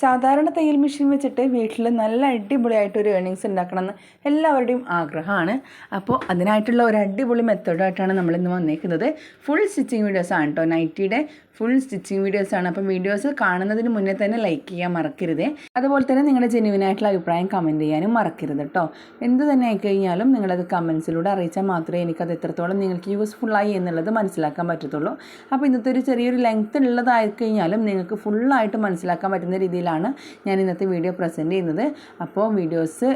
സാധാരണ തയ്യൽ മെഷീൻ വെച്ചിട്ട് വീട്ടിൽ നല്ല അടിപൊളിയായിട്ട് ഒരു ഏണിങ്സ് ഉണ്ടാക്കണമെന്ന് എല്ലാവരുടെയും ആഗ്രഹമാണ്. അപ്പോൾ അതിനായിട്ടുള്ള ഒരു അടിപൊളി മെത്തേഡായിട്ടാണ് നമ്മളിന്ന് വന്നേക്കുന്നത്. ഫുൾ സ്റ്റിച്ചിങ് വീഡിയോസ് ആണ് കേട്ടോ നൈറ്റിയുടെ ഫുൾ സ്റ്റിച്ചിങ് വീഡിയോസ് ആണ്. അപ്പോൾ വീഡിയോസ് കാണുന്നതിന് മുന്നേ തന്നെ ലൈക്ക് ചെയ്യാൻ മറക്കരുത്. അതുപോലെ തന്നെ നിങ്ങളുടെ ജെന്യുവിനായിട്ടുള്ള അഭിപ്രായം കമന്റ് ചെയ്യാനും മറക്കരുത് കേട്ടോ എന്ത് തന്നെ ആയിക്കഴിഞ്ഞാലും നിങ്ങളത് കമൻസിലൂടെ അറിയിച്ചാൽ മാത്രമേ എനിക്കത് എത്രത്തോളം നിങ്ങൾക്ക് യൂസ്ഫുള്ളായി എന്നുള്ളത് മനസ്സിലാക്കാൻ പറ്റത്തുള്ളൂ. അപ്പോൾ ഇന്നത്തെ ഒരു ചെറിയൊരു ലെങ്ത് ഉള്ളതായി കഴിഞ്ഞാലും നിങ്ങൾക്ക് ഫുള്ളായിട്ട് മനസ്സിലാക്കാൻ പറ്റുന്ന രീതിയിലാണ് ഞാൻ ഇന്നത്തെ വീഡിയോ പ്രസന്റ് ചെയ്യുന്നത്. അപ്പോൾ വീഡിയോസ്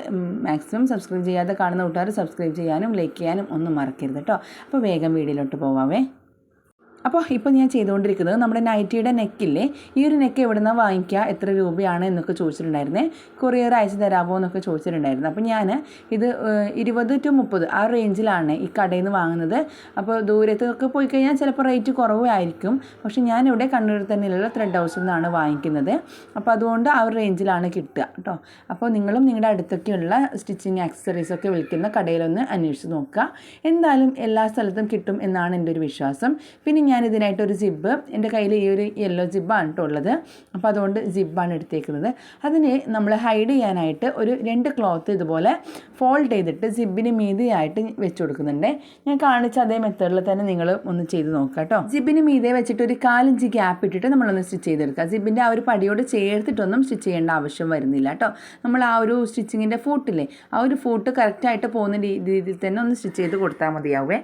മാക്സിമം സബ്സ്ക്രൈബ് ചെയ്യാതെ കാണുന്ന കൂട്ടുകാർ സബ്സ്ക്രൈബ് ചെയ്യാനും ലൈക്ക് ചെയ്യാനും ഒന്നും മറക്കരുത് കേട്ടോ അപ്പോൾ വേഗം വീഡിയോയിലോട്ട് പോവാവേ. അപ്പോൾ ഇപ്പോൾ ഞാൻ ചെയ്തുകൊണ്ടിരിക്കുന്നത് നമ്മുടെ നൈറ്റിയുടെ നെക്കില്ലേ? ഈ ഒരു നെക്ക് എവിടെ നിന്നാണ് വാങ്ങിക്കുക? എത്ര രൂപയാണ് എന്നൊക്കെ ചോദിച്ചിട്ടുണ്ടായിരുന്നേ. കൊറിയർ അയച്ചു തരാമോ എന്നൊക്കെ ചോദിച്ചിട്ടുണ്ടായിരുന്നു. അപ്പോൾ ഞാൻ ഇത് ഇരുപത് ടു മുപ്പത് ആ റേഞ്ചിലാണ് ഈ കടയിൽ നിന്ന് വാങ്ങുന്നത്. അപ്പോൾ ദൂരത്തൊക്കെ പോയി കഴിഞ്ഞാൽ ചിലപ്പോൾ റേറ്റ് കുറവായിരിക്കും പക്ഷേ ഞാനിവിടെ കണ്ണൂർ തന്നെയുള്ള ത്രെഡ് ഹൗസിൽ നിന്നാണ് വാങ്ങിക്കുന്നത്. അപ്പോൾ അതുകൊണ്ട് ആ ഒരു റേഞ്ചിലാണ് കിട്ടുക കേട്ടോ. അപ്പോൾ നിങ്ങളും നിങ്ങളുടെ അടുത്തൊക്കെയുള്ള സ്റ്റിച്ചിങ് ആക്സസറീസ് ഒക്കെ വിൽക്കുന്ന കടയിലൊന്ന് അന്വേഷിച്ച് നോക്കുക. എന്തായാലും എല്ലാ സ്ഥലത്തും കിട്ടും എന്നാണ് എന്റെ ഒരു വിശ്വാസം. പിന്നെ ഞാൻ ഇതിനായിട്ടൊരു ജിബ് എന്റെ കയ്യിൽ ഈ ഒരു യെല്ലോ ജിബാണ് കേട്ടോ ഉള്ളത്. അപ്പോൾ അതുകൊണ്ട് ജിബാണ് എടുത്തേക്കുന്നത്. അതിനെ നമ്മൾ ഹൈഡ് ചെയ്യാനായിട്ട് ഒരു രണ്ട് ക്ലോത്ത് ഇതുപോലെ ഫോൾഡ് ചെയ്തിട്ട് ജിബിന് മീതിയായിട്ട് വെച്ച് കൊടുക്കുന്നുണ്ട്. ഞാൻ കാണിച്ച അതേ മെത്തേഡിൽ തന്നെ നിങ്ങൾ ഒന്ന് ചെയ്ത് നോക്കുക കേട്ടോ ജിബിന് മീതെ വെച്ചിട്ട് ഒരു കാലിഞ്ച് ഗ്യാപ്പ് ഇട്ടിട്ട് നമ്മളൊന്ന് സ്റ്റിച്ച് ചെയ്തെടുക്കുക. ജിബിന്റെ ആ ഒരു പടിയോട് ചേർത്തിട്ടൊന്നും സ്റ്റിച്ച് ചെയ്യേണ്ട ആവശ്യം വരുന്നില്ല കേട്ടോ നമ്മൾ ആ ഒരു സ്റ്റിച്ചിങ്ങിന്റെ ഫൂട്ടില്ലേ ആ ഒരു ഫൂട്ട് കറക്റ്റായിട്ട് പോകുന്ന രീതിയിൽ തന്നെ ഒന്ന് സ്റ്റിച്ച് ചെയ്ത് കൊടുത്താൽ മതിയാവേ.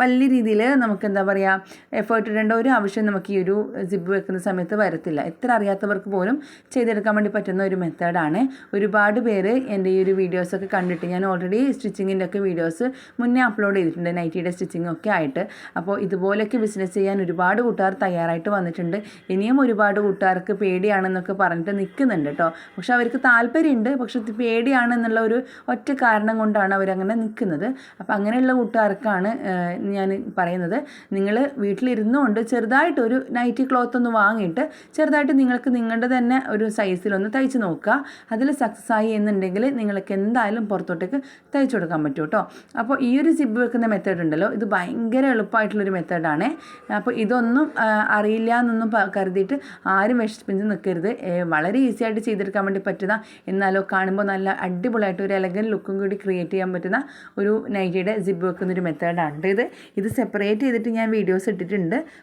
വലിയ രീതിയിൽ നമുക്ക് എന്താ പറയുക എഫേർട്ട് ഇടേണ്ട ഒരു ആവശ്യം നമുക്ക് ഈ ഒരു സിബ് വെക്കുന്ന സമയത്ത് വരത്തില്ല. എത്ര അറിയാത്തവർക്ക് പോലും ചെയ്തെടുക്കാൻ വേണ്ടി പറ്റുന്ന ഒരു മെത്തേഡാണ് ഒരുപാട് പേര് എന്റെ ഈ ഒരു വീഡിയോസൊക്കെ കണ്ടിട്ട് ഞാൻ ഓൾറെഡി സ്റ്റിച്ചിങ്ങിന്റെ ഒക്കെ വീഡിയോസ് മുന്നേ അപ്ലോഡ് ചെയ്തിട്ടുണ്ട് നൈറ്റിയുടെ സ്റ്റിച്ചിങ് ഒക്കെ ആയിട്ട്. അപ്പോൾ ഇതുപോലെയൊക്കെ ബിസിനസ് ചെയ്യാൻ ഒരുപാട് കൂട്ടുകാർ തയ്യാറായിട്ട് വന്നിട്ടുണ്ട്. ഇനിയും ഒരുപാട് കൂട്ടുകാർക്ക് പേടിയാണെന്നൊക്കെ പറഞ്ഞിട്ട് നിൽക്കുന്നുണ്ട് കേട്ടോ. പക്ഷെ അവർക്ക് താല്പര്യമുണ്ട്. പക്ഷെ പേടിയാണെന്നുള്ള ഒരു ഒറ്റ കാരണം കൊണ്ടാണ് അവരങ്ങനെ നിൽക്കുന്നത്. അപ്പോൾ അങ്ങനെയുള്ള കൂട്ടുകാർക്കാണ് ഞാൻ പറയുന്നത്. നിങ്ങൾ വീട്ടിലിരുന്നുകൊണ്ട് ചെറുതായിട്ട് ഒരു നൈറ്റി ക്ലോത്ത് ഒന്ന് വാങ്ങിയിട്ട് ചെറുതായിട്ട് നിങ്ങൾക്ക് നിങ്ങളുടെ തന്നെ ഒരു സൈസിൽ ഒന്ന് തയ്ച്ച് നോക്കുക. അതിൽ സക്സസ് ആയി എന്നുണ്ടെങ്കിൽ നിങ്ങൾക്ക് എന്തായാലും പുറത്തോട്ടേക്ക് തയ്ച്ചു കൊടുക്കാൻ പറ്റും കേട്ടോ അപ്പോൾ ഈ ഒരു സിബ് വെക്കുന്ന മെത്തേഡ് ഉണ്ടല്ലോ ഇത് ഭയങ്കര എളുപ്പമായിട്ടുള്ളൊരു മെത്തേഡാണ് അപ്പോൾ ഇതൊന്നും അറിയില്ല എന്നൊന്നും കരുതിയിട്ട് ആരും വിഷമിച്ച് നിൽക്കരുത് വളരെ ഈസി ആയിട്ട് ചെയ്തെടുക്കാൻ വേണ്ടി പറ്റുന്ന എന്നാലോ കാണുമ്പോൾ നല്ല അടിപൊളിയായിട്ട് ഒരു എലഗൻ ലുക്കും കൂടി ക്രിയേറ്റ് ചെയ്യാൻ പറ്റുന്ന ഒരു നൈറ്റിയുടെ സിബ് വെക്കുന്ന ഒരു മെത്തേഡാണ് ഇത്. ഇത് സെപ്പറേറ്റ് ചെയ്തിട്ട് ഞാൻ വീഡിയോസ് ഇട്ടിട്ടുണ്ട്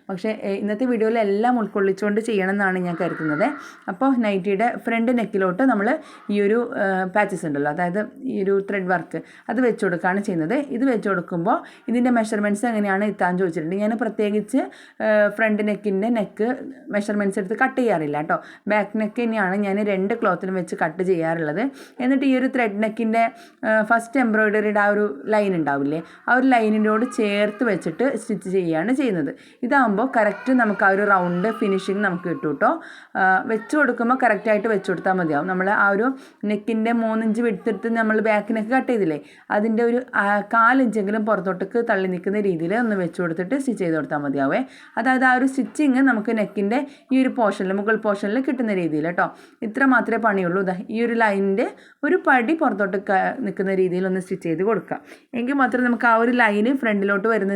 പക്ഷേ ഏ, ഇന്നത്തെ വീഡിയോയിൽ എല്ലാം ഉൾക്കൊള്ളിച്ചുകൊണ്ട് ചെയ്യണം എന്നാണ് ഞാൻ കരുതുന്നത്. അപ്പോൾ നൈറ്റിയുടെ ഫ്രണ്ട് നെക്കിലോട്ട് നമ്മൾ ഈ ഒരു പാച്ചസ് ഉണ്ടല്ലോ അതായത് ഈ ഒരു ത്രെഡ് വർക്ക് അത് വെച്ച് കൊടുക്കുകയാണ് ചെയ്യുന്നത്. ഇത് വെച്ച് കൊടുക്കുമ്പോൾ ഇതിന്റെ മെഷർമെന്റ്സ് എങ്ങനെയാണ് എത്താൻ ചോദിച്ചിട്ടുണ്ട്. ഞാൻ പ്രത്യേകിച്ച് ഫ്രണ്ട് നെക്കിന്റെ നെക്ക് മെഷർമെന്റ്സ് എടുത്ത് കട്ട് ചെയ്യാറില്ല കേട്ടോ. ബാക്ക് നെക്ക് തന്നെയാണ് ഞാൻ രണ്ട് ക്ലോത്തിലും വെച്ച് കട്ട് ചെയ്യാറുള്ളത്. എന്നിട്ട് ഈ ഒരു ത്രെഡ് നെക്കിന്റെ ഫസ്റ്റ് എംബ്രോയിഡറിയുടെ ആ ഒരു ലൈൻ ഉണ്ടാവില്ലേ ആ ഒരു ലൈനിനോട് ചേർത്ത് വെച്ചിട്ട് സ്റ്റിച്ച് ചെയ്യുകയാണ് ചെയ്യുന്നത്. ഇതാകുമ്പോൾ കറക്റ്റ് നമുക്ക് ആ ഒരു റൗണ്ട് ഫിനിഷിങ് നമുക്ക് കിട്ടും കേട്ടോ വെച്ച് കൊടുക്കുമ്പോൾ കറക്റ്റായിട്ട് വെച്ച് കൊടുത്താൽ മതിയാവും. നമ്മൾ ആ ഒരു നെക്കിന്റെ മൂന്നിഞ്ച് വിടുത്തെടുത്ത് നമ്മൾ ബാക്ക് നെക്ക് കട്ട് ചെയ്തില്ലേ അതിന്റെ ഒരു കാലിഞ്ചെങ്കിലും പുറത്തോട്ടേക്ക് തള്ളി നിൽക്കുന്ന രീതിയിൽ ഒന്ന് വെച്ച് കൊടുത്തിട്ട് സ്റ്റിച്ച് ചെയ്ത് കൊടുത്താൽ മതിയാവേ. അതായത് ആ ഒരു സ്റ്റിച്ചിങ് നമുക്ക് നെക്കിന്റെ ഈ ഒരു പോർഷനിൽ മുകൾ പോർഷനിൽ കിട്ടുന്ന രീതിയിൽ കേട്ടോ ഇത്ര മാത്രമേ പണിയുള്ളൂ. ഈ ഒരു ലൈനിന്റെ ഒരു പടി പുറത്തോട്ട് നിൽക്കുന്ന രീതിയിൽ ഒന്ന് സ്റ്റിച്ച് ചെയ്ത് കൊടുക്കുക എങ്കിൽ മാത്രമേ നമുക്ക് ആ ഒരു ലൈന് ഫ്രണ്ടിലോട്ട് വരുന്ന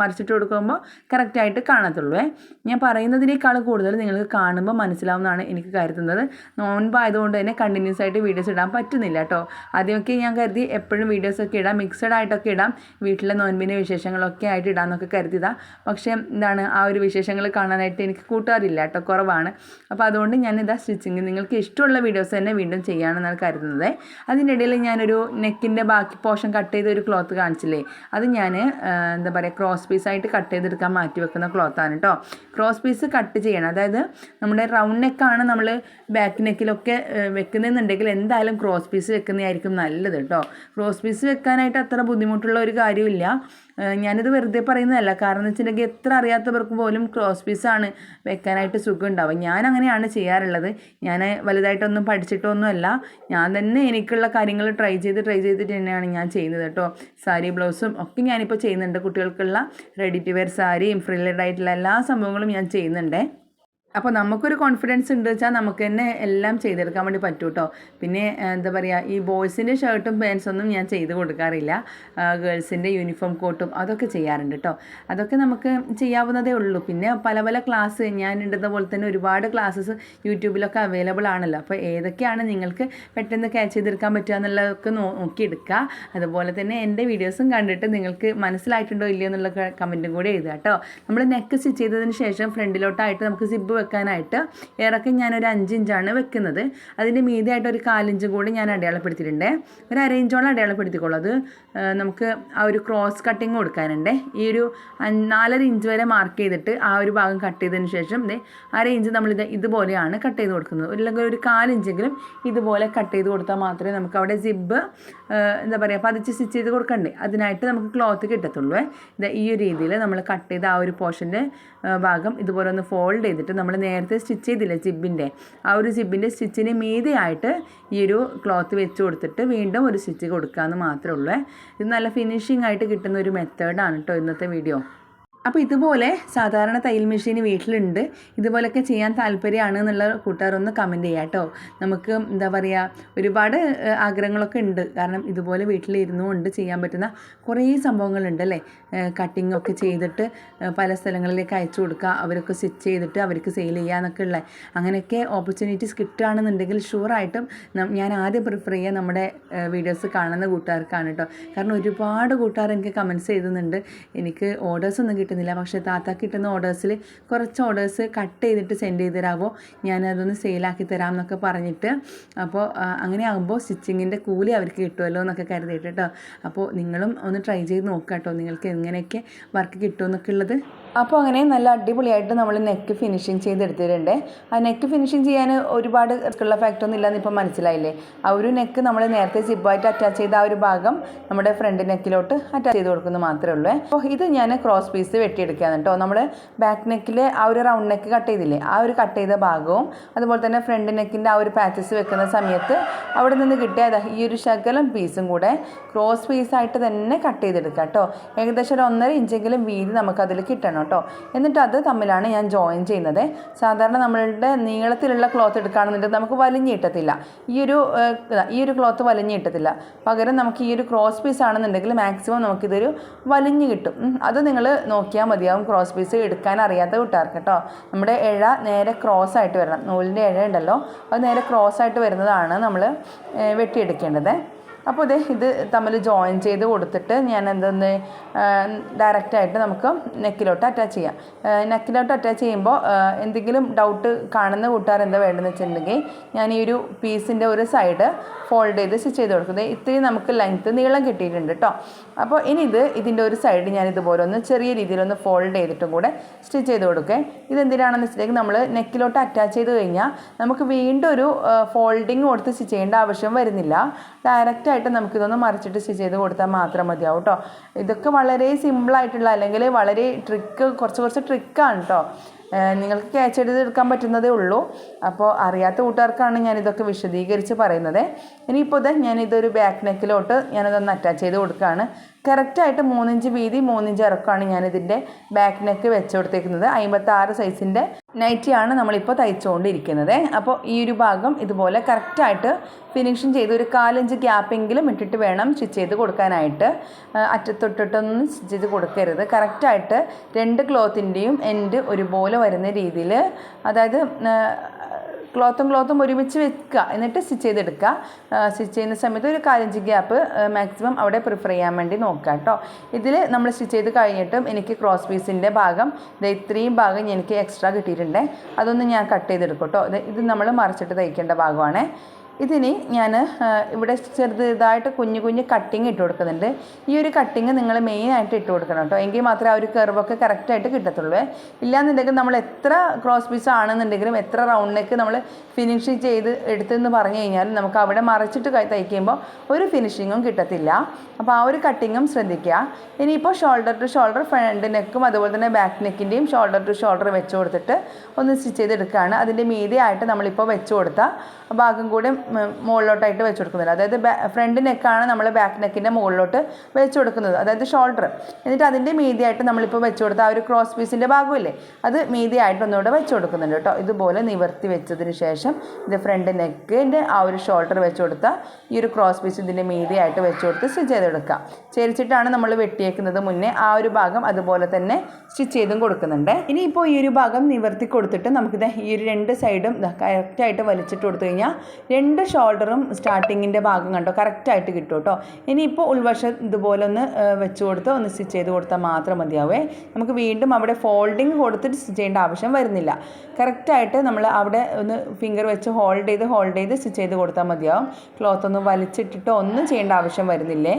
മറിച്ചിട്ട് കൊടുക്കുമ്പോൾ കറക്റ്റായിട്ട് കാണത്തുള്ളൂ ഞാൻ പറയുന്നതിനേക്കാൾ കൂടുതൽ നിങ്ങൾക്ക് കാണുമ്പോൾ മനസ്സിലാവുന്നതാണ് എനിക്ക് കരുതുന്നത്. നോൻപായതുകൊണ്ട് തന്നെ കണ്ടിന്യൂസ് ആയിട്ട് വീഡിയോസ് ഇടാൻ പറ്റുന്നില്ല കേട്ടോ ആദ്യമൊക്കെ ഞാൻ കരുതി എപ്പോഴും വീഡിയോസൊക്കെ ഇടാം മിക്സഡ് ആയിട്ടൊക്കെ ഇടാം. വീട്ടിലെ നോൻപിന്റെ വിശേഷങ്ങളൊക്കെ ആയിട്ട് ഇടാമെന്നൊക്കെ കരുതിയതാണ് പക്ഷേ എന്താണ് ആ ഒരു വിശേഷങ്ങൾ കാണാനായിട്ട് എനിക്ക് കൂട്ടാറില്ല കേട്ടോ കുറവാണ്. അപ്പോൾ അതുകൊണ്ട് ഞാൻ ഇതാ സ്റ്റിച്ചിങ് നിങ്ങൾക്ക് ഇഷ്ടമുള്ള വീഡിയോസ് തന്നെ വീണ്ടും ചെയ്യാമെന്നാണ് കരുതുന്നത്. അതിന്റെ ഇടയിൽ ഞാനൊരു നെക്കിന്റെ ബാക്കി പോർഷൻ കട്ട് ചെയ്ത ഒരു ക്ലോത്ത് കാണിച്ചില്ലേ? അത് ഞാൻ എന്താ പറയുക ക്രോസ് പീസായിട്ട് കട്ട് ചെയ്തെടുക്കാൻ മാറ്റി വെക്കുന്ന ക്ലോത്താണ് കേട്ടോ ക്രോസ് പീസ് കട്ട് ചെയ്യണം. അതായത് നമ്മുടെ റൗണ്ട് നെക്കാണ് നമ്മൾ ബാക്ക് നെക്കിലൊക്കെ വെക്കുന്നതെന്നുണ്ടെങ്കിൽ എന്തായാലും ക്രോസ് പീസ് വെക്കുന്നതായിരിക്കും നല്ലത് കേട്ടോ ക്രോസ് പീസ് വെക്കാനായിട്ട് അത്ര ബുദ്ധിമുട്ടുള്ള ഒരു കാര്യമില്ല. ഞാനിത് വെറുതെ പറയുന്നതല്ല. കാരണം എന്ന് വെച്ചിട്ടുണ്ടെങ്കിൽ എത്ര അറിയാത്തവർക്ക് പോലും ക്രോസ് പീസാണ് വെക്കാനായിട്ട് സുഖം ഉണ്ടാവുക ഞാൻ അങ്ങനെയാണ് ചെയ്യാറുള്ളത്. ഞാൻ വലുതായിട്ടൊന്നും പഠിച്ചിട്ടൊന്നുമല്ല. ഞാൻ തന്നെ എനിക്കുള്ള കാര്യങ്ങൾ ട്രൈ ചെയ്ത് ട്രൈ ചെയ്തിട്ട് തന്നെയാണ് ഞാൻ ചെയ്യുന്നത് കേട്ടോ. സാരി ബ്ലൗസും ഒക്കെ ഞാനിപ്പോൾ ചെയ്യുന്നുണ്ട്. കുട്ടികൾക്കുള്ള റെഡി ടു വെയർ സാരിയും ഫ്രില്ലഡ് ആയിട്ടുള്ള എല്ലാ സംഭവങ്ങളും ഞാൻ ചെയ്യുന്നുണ്ട്. അപ്പോൾ നമുക്കൊരു കോൺഫിഡൻസ് ഉണ്ട് വെച്ചാൽ നമുക്ക് തന്നെ എല്ലാം ചെയ്തെടുക്കാൻ വേണ്ടി പറ്റും കേട്ടോ പിന്നെ എന്താ പറയുക ഈ ബോയ്സിന്റെ ഷർട്ടും പാൻസൊന്നും ഞാൻ ചെയ്ത് കൊടുക്കാറില്ല. ഗേൾസിന്റെ യൂണിഫോം കോട്ടും അതൊക്കെ ചെയ്യാറുണ്ട് കേട്ടോ അതൊക്കെ നമുക്ക് ചെയ്യാവുന്നതേ ഉള്ളൂ. പിന്നെ പല പല ക്ലാസ് ഞാൻ ഉണ്ടെന്ന പോലെ തന്നെ ഒരുപാട് ക്ലാസ്സസ് യൂട്യൂബിലൊക്കെ അവൈലബിൾ ആണല്ലോ. അപ്പോൾ ഏതൊക്കെയാണ് നിങ്ങൾക്ക് പെട്ടെന്ന് ക്യാച്ച് ചെയ്തെടുക്കാൻ പറ്റുക എന്നുള്ളതൊക്കെ നോക്കിയെടുക്കുക. അതുപോലെ തന്നെ എന്റെ വീഡിയോസും കണ്ടിട്ട് നിങ്ങൾക്ക് മനസ്സിലായിട്ടുണ്ടോ ഇല്ലയോ എന്നുള്ള കമന്റും കൂടി എഴുതുക കേട്ടോ നമ്മൾ നെക്ക് സ്റ്റിച്ച് ചെയ്തതിന് ശേഷം ഫ്രണ്ടിലോട്ടായിട്ട് നമുക്ക് സിബ് വെക്കാനായിട്ട് ഏറൊക്കെ ഞാനൊരു അഞ്ചിഞ്ചാണ് വെക്കുന്നത്. അതിന്റെ മീതിയായിട്ട് ഒരു കാലിഞ്ചും കൂടി ഞാൻ അടയാളപ്പെടുത്തിയിട്ടുണ്ട്. ഒരു അരയിഞ്ചോളം അടയാളപ്പെടുത്തിക്കോളൂ അത് നമുക്ക് ആ ഒരു ക്രോസ് കട്ടിങ് കൊടുക്കാനുണ്ട്. ഈ ഒരു നാലര ഇഞ്ച് വരെ മാർക്ക് ചെയ്തിട്ട് ആ ഒരു ഭാഗം കട്ട് ചെയ്തതിന് ശേഷം അര ഇഞ്ച് നമ്മളിത് ഇതുപോലെയാണ് കട്ട് ചെയ്ത് കൊടുക്കുന്നത്. അല്ലെങ്കിൽ ഒരു കാലിഞ്ചെങ്കിലും ഇതുപോലെ കട്ട് ചെയ്ത് കൊടുത്താൽ മാത്രമേ നമുക്ക് അവിടെ സിബ് എന്താ പറയുക പതിച്ച് സ്റ്റിച്ച് ചെയ്ത് കൊടുക്കണ്ടേ? അതിനായിട്ട് നമുക്ക് ക്ലോത്ത് കിട്ടത്തുള്ളൂ. ഈ ഒരു രീതിയിൽ നമ്മൾ കട്ട് ചെയ്ത ആ ഒരു പോർഷന്റെ ഭാഗം ഇതുപോലെ ഒന്ന് ഫോൾഡ് ചെയ്തിട്ട് നമ്മൾ നേരത്തെ സ്റ്റിച്ച് ചെയ്തില്ലേ ജിബിന്റെ ആ ഒരു ജിബിന്റെ സ്റ്റിച്ചിന് മീതിയായിട്ട് ഈ ഒരു ക്ലോത്ത് വെച്ച് കൊടുത്തിട്ട് വീണ്ടും ഒരു സ്റ്റിച്ച് കൊടുക്കുക എന്ന് മാത്രമേ ഉള്ളൂ. ഇത് നല്ല ഫിനിഷിംഗ് ആയിട്ട് കിട്ടുന്ന ഒരു മെത്തേഡാണ് കേട്ടോ ഇന്നത്തെ വീഡിയോ. അപ്പോൾ ഇതുപോലെ സാധാരണ തയ്യൽ മെഷീൻ വീട്ടിലുണ്ട്. ഇതുപോലെയൊക്കെ ചെയ്യാൻ താല്പര്യമാണ് എന്നുള്ള കൂട്ടുകാരൊന്ന് കമന്റ് ചെയ്യാം കേട്ടോ. നമുക്ക് എന്താ പറയുക ഒരുപാട് ആഗ്രഹങ്ങളൊക്കെ ഉണ്ട്. കാരണം ഇതുപോലെ വീട്ടിലിരുന്നു കൊണ്ട് ചെയ്യാൻ പറ്റുന്ന കുറേ സംഭവങ്ങളുണ്ട് അല്ലേ? കട്ടിംഗ് ഒക്കെ ചെയ്തിട്ട് പല സ്ഥലങ്ങളിലേക്ക് അയച്ചു കൊടുക്കുക അവരൊക്കെ സ്റ്റിച്ച് ചെയ്തിട്ട് അവർക്ക് സെയിൽ ചെയ്യുക എന്നൊക്കെ ഉള്ള. അങ്ങനെയൊക്കെ ഓപ്പർച്യൂണിറ്റീസ് കിട്ടുകയാണെന്നുണ്ടെങ്കിൽ ഷുവറായിട്ടും ഞാൻ ആദ്യം പ്രിഫർ ചെയ്യുക നമ്മുടെ വീഡിയോസ് കാണുന്ന കൂട്ടുകാർക്കാണ് കേട്ടോ. കാരണം ഒരുപാട് കൂട്ടുകാർ എനിക്ക് കമൻസ് ചെയ്തുന്നുണ്ട് എനിക്ക് ഓർഡേഴ്സ് ഒന്നും കിട്ടുന്നില്ല. പക്ഷേ താത്ത കിട്ടുന്ന ഓർഡേഴ്സിൽ കുറച്ച് ഓർഡേഴ്സ് കട്ട് ചെയ്തിട്ട് സെൻഡ് ചെയ്ത് തരാമോ ഞാനതൊന്ന് സെയിലാക്കി തരാം എന്നൊക്കെ പറഞ്ഞിട്ട് അപ്പോൾ അങ്ങനെ ആകുമ്പോൾ സ്റ്റിച്ചിങ്ങിന്റെ കൂലി അവർക്ക് കിട്ടുമല്ലോ എന്നൊക്കെ കരുതിയിട്ട് കേട്ടോ അപ്പോൾ നിങ്ങളും ഒന്ന് ട്രൈ ചെയ്ത് നോക്കുക കേട്ടോ നിങ്ങൾക്ക് എങ്ങനെയൊക്കെ വർക്ക് കിട്ടുമെന്നൊക്കെ ഉള്ളത് അപ്പോൾ അങ്ങനെ നല്ല അടിപൊളിയായിട്ട് നമ്മൾ നെക്ക് ഫിനിഷിങ് ചെയ്തെടുത്തിട്ടുണ്ട്. ആ നെക്ക് ഫിനിഷിങ് ചെയ്യാൻ ഒരുപാട് ഉള്ള ഫാക്ടൊന്നും ഇല്ലെന്ന് ഇപ്പം മനസ്സിലായില്ലേ? ആ ഒരു നെക്ക് നമ്മൾ നേരത്തെ സിബായിട്ട് അറ്റാച്ച് ചെയ്ത ആ ഒരു ഭാഗം നമ്മുടെ ഫ്രണ്ട് നെക്കിലോട്ട് അറ്റാച്ച് ചെയ്ത് കൊടുക്കുന്നത് മാത്രമേ ഉള്ളൂ. അപ്പോൾ ഇത് ഞാൻ ക്രോസ് പീസ് വെട്ടിയെടുക്കുകയാണ് കേട്ടോ. നമ്മൾ ബാക്ക് നെക്കിൽ ആ ഒരു റൗണ്ട് നെക്ക് കട്ട് ചെയ്തില്ലേ? ആ ഒരു കട്ട് ചെയ്ത ഭാഗവും അതുപോലെ തന്നെ ഫ്രണ്ട് നെക്കിന്റെ ആ ഒരു പാച്ചസ് വെക്കുന്ന സമയത്ത് അവിടെ നിന്ന് കിട്ടിയ ഈ ഒരു ശകലം പീസും കൂടെ ക്രോസ് പീസായിട്ട് തന്നെ കട്ട് ചെയ്തെടുക്കുക കേട്ടോ. ഏകദേശം ഒരു ഒന്നര ഇഞ്ചെങ്കിലും വീതി നമുക്കതിൽ കിട്ടണം കേട്ടോ. എന്നിട്ട് അത് തമ്മിലാണ് ഞാൻ ജോയിൻ ചെയ്യുന്നത്. സാധാരണ നമ്മളുടെ നീളത്തിലുള്ള ക്ലോത്ത് എടുക്കുകയാണെന്നുണ്ടെങ്കിൽ നമുക്ക് വലിഞ്ഞ് കിട്ടത്തില്ല. ഈ ഒരു ഈ ഒരു ക്ലോത്ത് വലിഞ്ഞ് കിട്ടത്തില്ല. പകരം നമുക്ക് ഈ ഒരു ക്രോസ് പീസ് ആണെന്നുണ്ടെങ്കിൽ മാക്സിമം നമുക്കിതൊരു വലിഞ്ഞ് കിട്ടും. അത് നിങ്ങൾ നോക്കിയാൽ മതിയാവും. ക്രോസ് പീസ് എടുക്കാൻ അറിയാത്ത കൂട്ടുകാർക്ക് കേട്ടോ നമ്മുടെ ഇഴ നേരെ ക്രോസ് ആയിട്ട് വരണം. നൂലിന്റെ ഇഴ ഉണ്ടല്ലോ. അത് നേരെ ക്രോസ് ആയിട്ട് വരുന്നതാണ് നമ്മൾ വെട്ടിയെടുക്കേണ്ടത്. അപ്പോൾ ഇത് ഇത് തമ്മിൽ ജോയിൻ ചെയ്ത് കൊടുത്തിട്ട് ഞാൻ എന്തെന്ന് ഡയറക്റ്റായിട്ട് നമുക്ക് നെക്കിലോട്ട് അറ്റാച്ച് ചെയ്യാം. നെക്കിലോട്ട് അറ്റാച്ച് ചെയ്യുമ്പോൾ എന്തെങ്കിലും ഡൗട്ട് കാണുന്ന കൂട്ടുകാർ എന്താ വേണ്ടതെന്ന് വെച്ചിട്ടുണ്ടെങ്കിൽ ഞാൻ ഈ ഒരു പീസിന്റെ ഒരു സൈഡ് ഫോൾഡ് ചെയ്ത് സ്റ്റിച്ച് ചെയ്ത് കൊടുക്കുന്നത് ഇത്രയും നമുക്ക് ലെങ്ത്ത് നീളം കിട്ടിയിട്ടുണ്ട് കേട്ടോ അപ്പോൾ ഇനി ഇത് ഇതിന്റെ ഒരു സൈഡ് ഞാൻ ഇതുപോലെ ഒന്ന് ചെറിയ രീതിയിലൊന്ന് ഫോൾഡ് ചെയ്തിട്ടും കൂടെ സ്റ്റിച്ച് ചെയ്ത് കൊടുക്കുക ഇതെന്തിനാണെന്ന് വെച്ചിട്ടുണ്ടെങ്കിൽ നമ്മൾ നെക്കിലോട്ട് അറ്റാച്ച് ചെയ്ത് കഴിഞ്ഞാൽ നമുക്ക് വീണ്ടും ഒരു ഫോൾഡിങ് കൊടുത്ത് സ്റ്റിച്ച് ചെയ്യേണ്ട ആവശ്യം വരുന്നില്ല. ഡയറക്റ്റായിട്ട് നമുക്കിതൊന്ന് മറിച്ചിട്ട് സ്റ്റിച്ച് ചെയ്ത് കൊടുത്താൽ മാത്രം മതിയാവും കേട്ടോ ഇതൊക്കെ വളരെ സിമ്പിളായിട്ടുള്ള അല്ലെങ്കിൽ വളരെ ട്രിക്ക് കുറച്ച് കുറച്ച് ട്രിക്കാണ് കേട്ടോ നിങ്ങൾക്ക് ക്യാച്ച് എടുക്കാൻ പറ്റുന്നതേ ഉള്ളൂ. അപ്പോൾ അറിയാത്ത കൂട്ടുകാർക്കാണ് ഞാനിതൊക്കെ വിശദീകരിച്ച് പറയുന്നത്. ഇനിയിപ്പോൾ ഇത് ഞാനിതൊരു ബാക്ക് നെക്കിലോട്ട് ഞാനതൊന്ന് അറ്റാച്ച് ചെയ്ത് കൊടുക്കുകയാണ്. കറക്റ്റായിട്ട് മൂന്നിഞ്ച് വീതി മൂന്നിഞ്ച് ഇറക്കമാണ് ഞാനിതിന്റെ ബാക്ക് നെക്ക് വെച്ച് കൊടുത്തേക്കുന്നത് അമ്പത്താറ് സൈസിന്റെ നൈറ്റിയാണ് നമ്മളിപ്പോൾ തയ്ച്ചുകൊണ്ടിരിക്കുന്നത്. അപ്പോൾ ഈ ഒരു ഭാഗം ഇതുപോലെ കറക്റ്റായിട്ട് ഫിനിഷിങ് ചെയ്ത് ഒരു കാലഞ്ച് ഗ്യാപ്പെങ്കിലും ഇട്ടിട്ട് വേണം സ്റ്റിച്ച് ചെയ്ത് കൊടുക്കാനായിട്ട്. അറ്റത്തൊട്ടിട്ടൊന്നും സ്റ്റിച്ച് ചെയ്ത് കൊടുക്കരുത്. കറക്റ്റായിട്ട് രണ്ട് ക്ലോത്തിന്റെയും എൻഡ് ഒരുപോലെ വരുന്ന രീതിയിൽ അതായത് ക്ലോത്തും ക്ലോത്തും ഒരുമിച്ച് വെക്കുക. എന്നിട്ട് സ്റ്റിച്ച് ചെയ്തെടുക്കുക. സ്റ്റിച്ച് ചെയ്യുന്ന സമയത്ത് ഒരു കാലഞ്ച് ഗ്യാപ്പ് മാക്സിമം അവിടെ പ്രിഫർ ചെയ്യാൻ വേണ്ടി നോക്കുക കേട്ടോ ഇതിൽ നമ്മൾ സ്റ്റിച്ച് ചെയ്ത് കഴിഞ്ഞിട്ടും എനിക്ക് ക്രോസ് പീസിന്റെ ഭാഗം ഇത് ഇത്രയും ഭാഗം എനിക്ക് എക്സ്ട്രാ കിട്ടിയിട്ടുണ്ട്. അതൊന്ന് ഞാൻ കട്ട് ചെയ്തെടുക്കും കേട്ടോ ഇത് നമ്മൾ മറിച്ചിട്ട് തയ്ക്കേണ്ട ഭാഗമാണ്. ഇതിന് ഞാൻ ഇവിടെ ചെറുതായിട്ട് കുഞ്ഞു കുഞ്ഞു കട്ടിങ് ഇട്ട് കൊടുക്കുന്നുണ്ട്. ഈ ഒരു കട്ടിങ് നിങ്ങൾ മെയിനായിട്ട് ഇട്ട് കൊടുക്കണം കേട്ടോ. എങ്കിൽ മാത്രമേ ആ ഒരു കർവൊക്കെ കറക്റ്റായിട്ട് കിട്ടത്തുള്ളൂ. ഇല്ലാന്നുണ്ടെങ്കിൽ നമ്മൾ എത്ര ക്രോസ് പീസ് ആണെന്നുണ്ടെങ്കിലും എത്ര റൗണ്ടിലേക്ക് നമ്മൾ ഫിനിഷിങ് ചെയ്ത് എടുത്തെന്ന് പറഞ്ഞു കഴിഞ്ഞാൽ നമുക്ക് അവിടെ മറിച്ചിട്ട് തയ്ക്കുമ്പോൾ ഒരു ഫിനിഷിങ്ങും കിട്ടത്തില്ല. അപ്പോൾ ആ ഒരു കട്ടിങ്ങും ശ്രദ്ധിക്കുക. ഇനിയിപ്പോൾ ഷോൾഡർ ടു ഷോൾഡർ ഫ്രണ്ട് നെക്കും അതുപോലെ തന്നെ ബാക്ക് നെക്കിന്റെയും ഷോൾഡർ ടു ഷോൾഡർ വെച്ച് കൊടുത്തിട്ട് ഒന്ന് സ്റ്റിച്ച് ചെയ്തെടുക്കുകയാണ്. അതിന്റെ മീതിയായിട്ട് നമ്മളിപ്പോൾ വെച്ച് കൊടുത്ത ഭാഗം കൂടെ മുകളിലോട്ടായിട്ട് വെച്ച് കൊടുക്കുന്നത് അതായത് ഫ്രണ്ട് നെക്കാണ് നമ്മൾ ബാക്ക് നെക്കിന്റെ മുകളിലോട്ട് വെച്ച് കൊടുക്കുന്നത്. അതായത് ഷോൾഡർ എന്നിട്ട് അതിന്റെ മീതിയായിട്ട് നമ്മളിപ്പോൾ വെച്ച് കൊടുത്ത ആ ഒരു ക്രോസ് പീസിന്റെ ഭാഗമല്ലേ അത് മീതിയായിട്ട് ഒന്നുകൂടെ വെച്ച് കൊടുക്കുന്നുണ്ട് കേട്ടോ. ഇതുപോലെ നിവർത്തി വെച്ചതിന് ശേഷം ഇത് ഫ്രണ്ട് നെക്കിന്റെ ആ ഒരു ഷോൾഡർ വെച്ച് കൊടുത്താൽ ഈ ഒരു ക്രോസ് പീസ് ഇതിന്റെ മീതിയായിട്ട് വെച്ച് കൊടുത്ത് സ്റ്റിച്ച് ചെയ്തെടുക്കുക. ചേരിച്ചിട്ടാണ് നമ്മൾ വെട്ടിയേക്കുന്നത് മുന്നേ ആ ഒരു ഭാഗം അതുപോലെ തന്നെ സ്റ്റിച്ച് ചെയ്തും കൊടുക്കുന്നുണ്ട്. ഇനിയിപ്പോൾ ഈ ഒരു ഭാഗം നിവർത്തി കൊടുത്തിട്ട് നമുക്കിത് ഈ ഒരു രണ്ട് സൈഡും കറക്റ്റായിട്ട് വലിച്ചിട്ട് കൊടുത്തു കഴിഞ്ഞാൽ രണ്ട് ഷോൾഡറും സ്റ്റാർട്ടിങ്ങിന്റെ ഭാഗം കണ്ടോ? കറക്റ്റായിട്ട് കിട്ടും കേട്ടോ. ഇനിയിപ്പോൾ ഉൾവശം ഇതുപോലെ ഒന്ന് വെച്ച് കൊടുത്ത് ഒന്ന് സ്റ്റിച്ച് ചെയ്ത് കൊടുത്താൽ മാത്രം മതിയാവേ. നമുക്ക് വീണ്ടും അവിടെ ഫോൾഡിങ് കൊടുത്തിട്ട് സ്റ്റിച്ച് ചെയ്യേണ്ട ആവശ്യം വരുന്നില്ല. കറക്റ്റായിട്ട് നമ്മൾ അവിടെ ഒന്ന് ഫിംഗർ വെച്ച് ഹോൾഡ് ചെയ്ത് ഹോൾഡ് ചെയ്ത് സ്റ്റിച്ച് ചെയ്ത് കൊടുത്താൽ മതിയാവും. ക്ലോത്ത് ഒന്ന് വലിച്ചിട്ടിട്ടോ ഒന്നും ചെയ്യേണ്ട ആവശ്യം വരുന്നില്ലേ.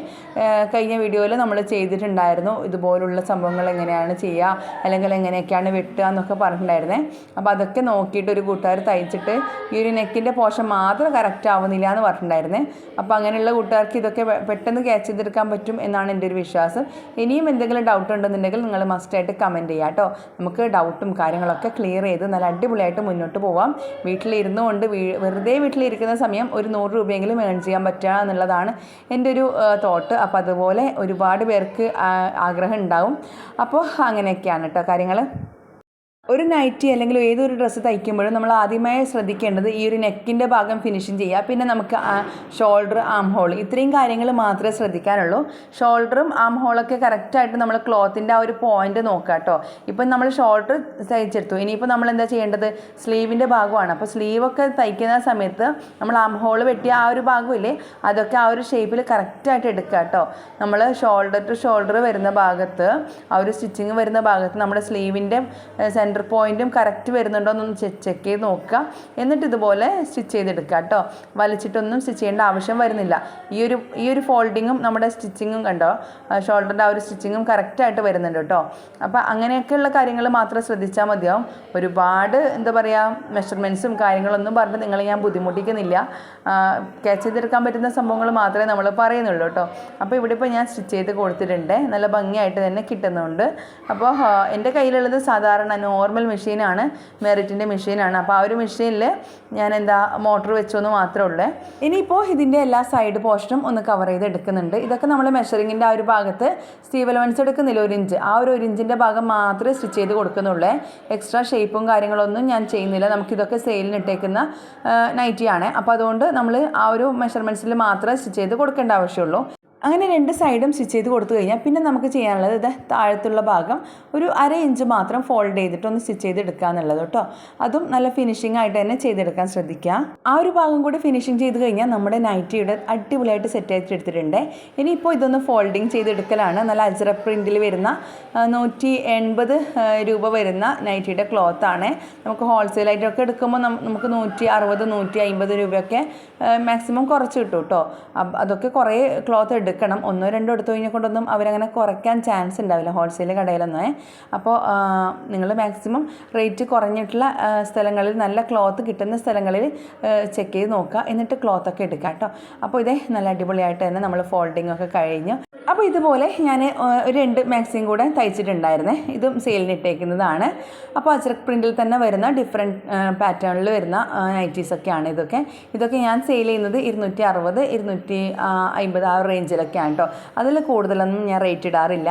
കഴിഞ്ഞ വീഡിയോയിൽ നമ്മൾ ചെയ്തിട്ടുണ്ടായിരുന്നു ഇതുപോലുള്ള സംഭവങ്ങൾ എങ്ങനെയാണ് ചെയ്യുക അല്ലെങ്കിൽ എങ്ങനെയൊക്കെയാണ് വെട്ടുക എന്നൊക്കെ പറഞ്ഞിട്ടുണ്ടായിരുന്നേ. അപ്പോൾ അതൊക്കെ നോക്കിയിട്ട് ഒരു കൂട്ടുകാർ തയ്ച്ചിട്ട് ഈ ഒരു നെക്കിന്റെ പോർഷൻ മാത്രം കറക്റ്റ് ആവുന്നില്ല എന്ന് പറഞ്ഞിട്ടുണ്ടായിരുന്നേ. അപ്പോൾ അങ്ങനെയുള്ള കൂട്ടുകാർക്ക് ഇതൊക്കെ പെട്ടെന്ന് ക്യാച്ച് ചെയ്തെടുക്കാൻ പറ്റും എന്നാണ് എന്റെ ഒരു വിശ്വാസം. ഇനിയും എന്തെങ്കിലും ഡൗട്ട് ഉണ്ടെന്നുണ്ടെങ്കിൽ നിങ്ങൾ മസ്റ്റായിട്ട് കമന്റ് ചെയ്യുക കേട്ടോ. നമുക്ക് ഡൗട്ടും കാര്യങ്ങളൊക്കെ ക്ലിയർ ചെയ്ത് നല്ല അടിപൊളിയായിട്ട് മുന്നോട്ട് പോവാം. വീട്ടിലിരുന്നു കൊണ്ട് വെറുതെ വീട്ടിലിരിക്കുന്ന സമയം ഒരു നൂറ് രൂപയെങ്കിലും ഏൺ ചെയ്യാൻ പറ്റുക എന്നുള്ളതാണ് എന്റെ ഒരു തോട്ട് അപ്പോൾ അതുപോലെ ഒരുപാട് പേർക്ക് ആഗ്രഹം ഉണ്ടാവും. അപ്പോൾ അങ്ങനെയൊക്കെയാണ് കേട്ടോ കാര്യങ്ങൾ ഒരു നൈറ്റി അല്ലെങ്കിൽ ഏതൊരു ഡ്രസ്സ് തയ്ക്കുമ്പോഴും നമ്മൾ ആദ്യമായി ശ്രദ്ധിക്കേണ്ടത് ഈ ഒരു നെക്കിന്റെ ഭാഗം ഫിനിഷിങ് ചെയ്യുക. പിന്നെ നമുക്ക് ഷോൾഡർ ആം ഹോൾ ഇത്രയും കാര്യങ്ങൾ മാത്രമേ ശ്രദ്ധിക്കാനുള്ളൂ. ഷോൾഡറും ആം ഹോളൊക്കെ കറക്റ്റായിട്ട് നമ്മൾ ക്ലോത്തിന്റെ ആ ഒരു പോയിന്റ് നോക്കുക കേട്ടോ. ഇപ്പം നമ്മൾ ഷോൾഡർ തയ്ച്ചെടുത്തു. ഇനിയിപ്പോൾ നമ്മൾ എന്താ ചെയ്യേണ്ടത്? സ്ലീവിന്റെ ഭാഗമാണ്. അപ്പോൾ സ്ലീവൊക്കെ തയ്ക്കുന്ന സമയത്ത് നമ്മൾ ആം ഹോൾ വെട്ടിയ ആ ഒരു ഭാഗമില്ലേ അതൊക്കെ ആ ഒരു ഷേപ്പിൽ കറക്റ്റായിട്ട് എടുക്കുക കേട്ടോ. നമ്മൾ ഷോൾഡർ ടു ഷോൾഡർ വരുന്ന ഭാഗത്ത് ആ ഒരു സ്റ്റിച്ചിങ് വരുന്ന ഭാഗത്ത് നമ്മുടെ സ്ലീവിന്റെ സെന്റർ പോയിന്റും കറക്റ്റ് വരുന്നുണ്ടോ എന്നൊന്ന് ചെക്ക് ചെയ്ത് നോക്കുക. എന്നിട്ട് ഇതുപോലെ സ്റ്റിച്ച് ചെയ്തെടുക്കുക കേട്ടോ. വലിച്ചിട്ടൊന്നും സ്റ്റിച്ച് ചെയ്യേണ്ട ആവശ്യം വരുന്നില്ല. ഈ ഒരു ഈ ഒരു ഫോൾഡിങ്ങും നമ്മുടെ സ്റ്റിച്ചിങ്ങും കണ്ടോ? ഷോൾഡറിന്റെ ആ ഒരു സ്റ്റിച്ചിങ്ങും കറക്റ്റായിട്ട് വരുന്നുണ്ട് കേട്ടോ. അപ്പോൾ അങ്ങനെയൊക്കെയുള്ള കാര്യങ്ങൾ മാത്രം ശ്രദ്ധിച്ചാൽ മതിയാവും. ഒരുപാട് എന്താ പറയുക മെഷർമെന്റ്സും കാര്യങ്ങളൊന്നും പറഞ്ഞ് നിങ്ങളെ ഞാൻ ബുദ്ധിമുട്ടിക്കുന്നില്ല. ക്യാച്ച് ചെയ്തെടുക്കാൻ പറ്റുന്ന സംഭവങ്ങൾ മാത്രമേ നമ്മൾ പറയുന്നുള്ളൂ കേട്ടോ. അപ്പോൾ ഇവിടെ ഇപ്പോൾ ഞാൻ സ്റ്റിച്ച് ചെയ്ത് കൊടുത്തിട്ടുണ്ട്. നല്ല ഭംഗിയായിട്ട് തന്നെ കിട്ടുന്നുണ്ട്. അപ്പോൾ എന്റെ കയ്യിലുള്ളത് സാധാരണ നോർമൽ മെഷീനാണ് മെറിറ്റിന്റെ മെഷീനാണ്. അപ്പോൾ ആ ഒരു മെഷീനിൽ ഞാൻ എന്താ മോട്ടർ വെച്ചൊന്ന് മാത്രമേ ഉള്ളൂ. ഇനിയിപ്പോൾ ഇതിന്റെ എല്ലാ സൈഡ് പോർഷനും ഒന്ന് കവർ ചെയ്ത് എടുക്കുന്നുണ്ട് ഇതൊക്കെ നമ്മൾ മെഷറിങ്ങിന്റെ ആ ഒരു ഭാഗത്ത് സ്റ്റീവ് അലവൻസ് എടുക്കുന്നില്ല ഒരു ഇഞ്ച്. ആ ഒരു ഇഞ്ചിന്റെ ഭാഗം മാത്രമേ സ്റ്റിച്ച് ചെയ്ത് കൊടുക്കുന്നുള്ളൂ. എക്സ്ട്രാ ഷേപ്പും കാര്യങ്ങളൊന്നും ഞാൻ ചെയ്യുന്നില്ല. നമുക്കിതൊക്കെ സെയിലിന് ഇട്ടേക്കുന്ന നൈറ്റിയാണ്. അപ്പോൾ അതുകൊണ്ട് നമ്മൾ ആ ഒരു മെഷർമെന്റ്സിൽ മാത്രമേ സ്റ്റിച്ച് ചെയ്ത് കൊടുക്കേണ്ട ആവശ്യമുള്ളൂ. അങ്ങനെ രണ്ട് സൈഡും സ്റ്റിച്ച് ചെയ്ത് കൊടുത്തു കഴിഞ്ഞാൽ പിന്നെ നമുക്ക് ചെയ്യാനുള്ളത് ഇത് താഴത്തുള്ള ഭാഗം ഒരു അര ഇഞ്ച് മാത്രം ഫോൾഡ് ചെയ്തിട്ട് ഒന്ന് സ്റ്റിച്ച് ചെയ്ത് എടുക്കുക എന്നുള്ളത് കേട്ടോ. അതും നല്ല ഫിനിഷിംഗ് ആയിട്ട് തന്നെ ചെയ്തെടുക്കാൻ ശ്രദ്ധിക്കുക. ആ ഒരു ഭാഗം കൂടി ഫിനിഷിംഗ് ചെയ്ത് കഴിഞ്ഞാൽ നമ്മുടെ നൈറ്റിയുടെ അടിപൊളിയായിട്ട് സെറ്റ് ആയിട്ട് എടുത്തിട്ടുണ്ട്. ഇനിയിപ്പോൾ ഇതൊന്ന് ഫോൾഡിങ് ചെയ്തെടുക്കലാണ്. നല്ല അജറ പ്രിന്റിൽ വരുന്ന നൂറ്റി എൺപത് രൂപ വരുന്ന നൈറ്റിയുടെ ക്ലോത്ത് ആണ്. നമുക്ക് ഹോൾസെയിലായിട്ടൊക്കെ എടുക്കുമ്പോൾ നമുക്ക് നൂറ്റി അറുപത് നൂറ്റി അമ്പത് രൂപയൊക്കെ മാക്സിമം കുറച്ച് കിട്ടും കേട്ടോ. അതൊക്കെ കുറേ ക്ലോത്ത് എടുക്കണം. ഒന്നോ രണ്ടോ എടുത്തു കഴിഞ്ഞാൽ കൊണ്ടൊന്നും അവരങ്ങനെ കുറയ്ക്കാൻ ചാൻസ് ഉണ്ടാവില്ല. ഹോൾസെയിൽ കടയിലൊന്നും അപ്പോൾ നിങ്ങൾ മാക്സിമം റേറ്റ് കുറഞ്ഞിട്ടുള്ള സ്ഥലങ്ങളിൽ നല്ല ക്ലോത്ത് കിട്ടുന്ന സ്ഥലങ്ങളിൽ ചെക്ക് ചെയ്ത് നോക്കുക. എന്നിട്ട് ക്ലോത്തൊക്കെ എടുക്കുക കേട്ടോ. അപ്പോൾ ഇതേ നല്ല അടിപൊളിയായിട്ട് തന്നെ നമ്മൾ ഫോൾഡിംഗ് ഒക്കെ കഴിഞ്ഞു. അപ്പോൾ ഇതുപോലെ ഞാൻ ഒരു രണ്ട് മാക്സിയും കൂടെ തയ്ച്ചിട്ടുണ്ടായിരുന്നേ. ഇതും സെയിലിന് ഇട്ടേക്കുന്നതാണ്. അപ്പോൾ അച്ചറക് പ്രിന്റിൽ തന്നെ വരുന്ന ഡിഫറെന്റ് പാറ്റേണിൽ വരുന്ന നൈറ്റീസൊക്കെയാണ് ഇതൊക്കെ. ഇതൊക്കെ ഞാൻ സെയിൽ ചെയ്യുന്നത് ഇരുന്നൂറ്റി അറുപത് ഇരുന്നൂറ്റി അമ്പത് ആ റേഞ്ചിലൊക്കെയാണ് കേട്ടോ. അതിൽ കൂടുതലൊന്നും ഞാൻ റേറ്റ് ഇടാറില്ല.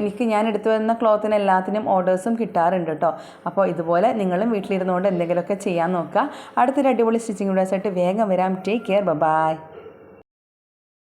എനിക്ക് ഞാൻ എടുത്തു വരുന്ന ക്ലോത്തിന് എല്ലാത്തിനും ഓർഡേഴ്സും കിട്ടാറുണ്ട് കേട്ടോ. അപ്പോൾ ഇതുപോലെ നിങ്ങളും വീട്ടിലിരുന്നുകൊണ്ട് എന്തെങ്കിലുമൊക്കെ ചെയ്യാൻ നോക്കുക. അടുത്തൊരു അടിപൊളി സ്റ്റിച്ചിങ് ഡ്രസ്സായിട്ട് വേഗം വരാം. Take care bye